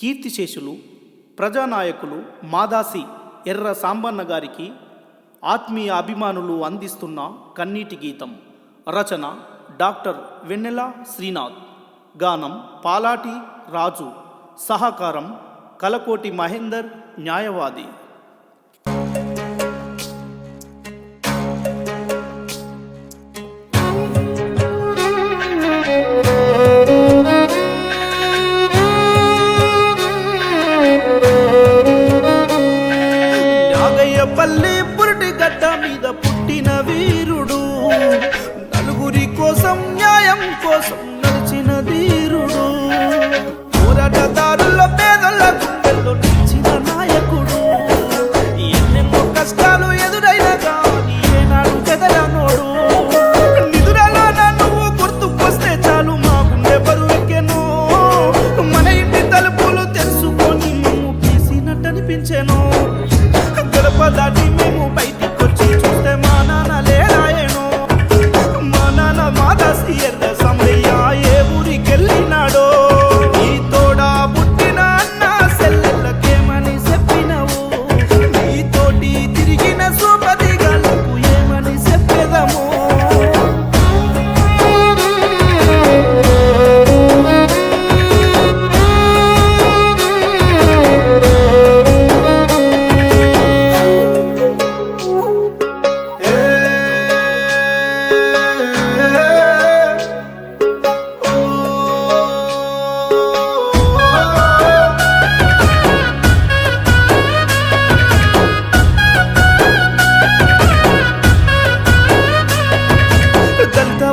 కీర్తిశేషులు ప్రజానాయకులు మాదాసి ఎర్ర సాంబన్న గారికి ఆత్మీయ అభిమానులు అందిస్తున్న కన్నీటి గీతం. రచన డాక్టర్ వెన్నెల శ్రీనాథ్. గానం పాలాటి రాజు. సహకారం కలకోటి మహేందర్ న్యాయవాది. పల్లి పురిటి గడ్డ మీద పుట్టిన వీరుడు. నలుగురి కోసం న్యాయం కోసం mim, o bem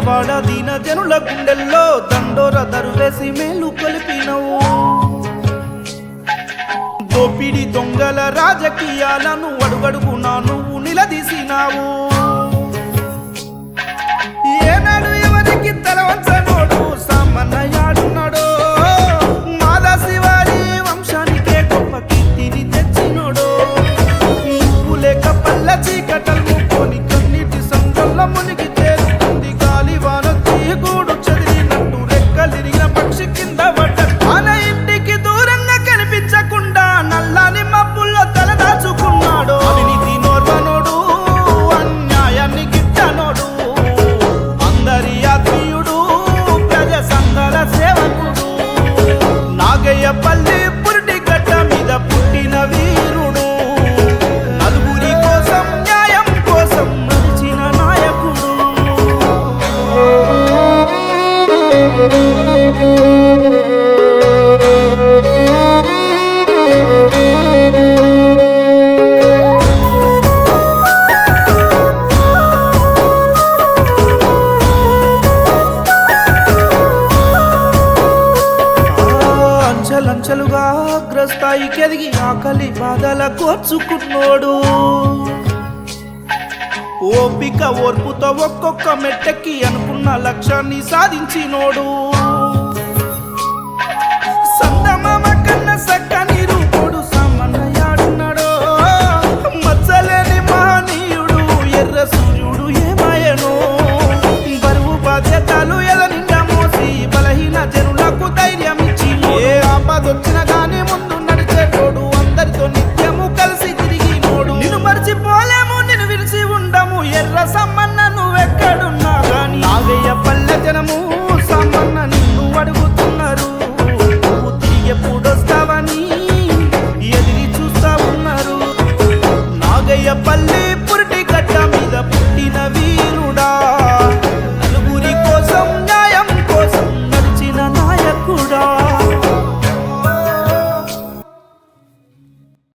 పేదవాడ దీన జనుల గుండెల్లో దండోర దరువేసి మేలు కలిపినవు. దోపిడి దొంగల రాజకీయాలను అడుగడుగునా నువ్వు నిలదీసినావు. అంచెలుగా అగ్రస్థాయికి కెదిగి ఆకలి బాధల కోర్చుకున్నాడు. ఓపిక ఓర్పుతో ఒక్కొక్క మెట్టెక్కి అనుకున్న లక్ష్యాన్ని సాధించినోడు.